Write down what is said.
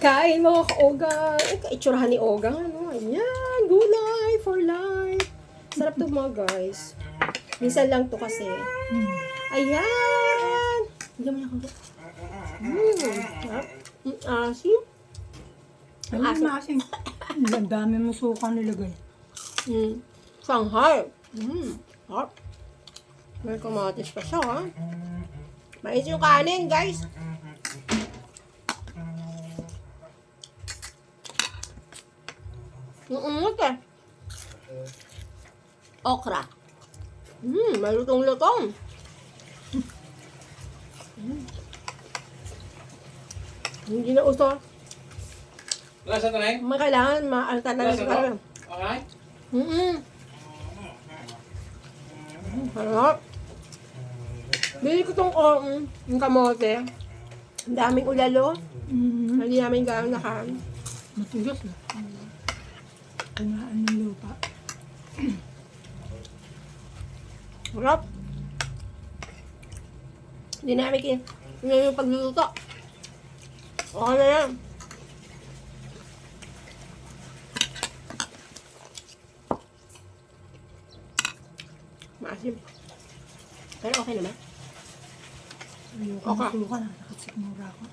Kain mga ka-ogang. Ay, kaitsurahan ni Ogang. Ano? Ayan, gulay for life. Sarap to mga guys. Minsan lang to kasi. Ayan. Hindi mo nakagawa. Mmm. Sarap. Mm, asim. Ay, Asin. masing. Ang dami mo suka nilagay. Mm. Shanghai. Mm. Sarap. May kamatis pa siya, ha? Mais yung kanin, guys. Uungot eh. Okra. Hmm, may lutong-lutong. Mm. Hindi na uso. Lasa to na yun? May kailangan maalta na Lasa lang to? tayo. Okay? Mm-mm. Harap. Bili ko tong um, yung kamote. Ang daming ulalo. Mm. Hindi namin gano'n nakain. Matigas ah. Kumaan ng lupa. Harap. Hindi namin kin... Yun yung pagluluto. Okay na yan. Maasim. Pero okay naman. Ayoko Okay. ng suka na. Nakasikmura ako.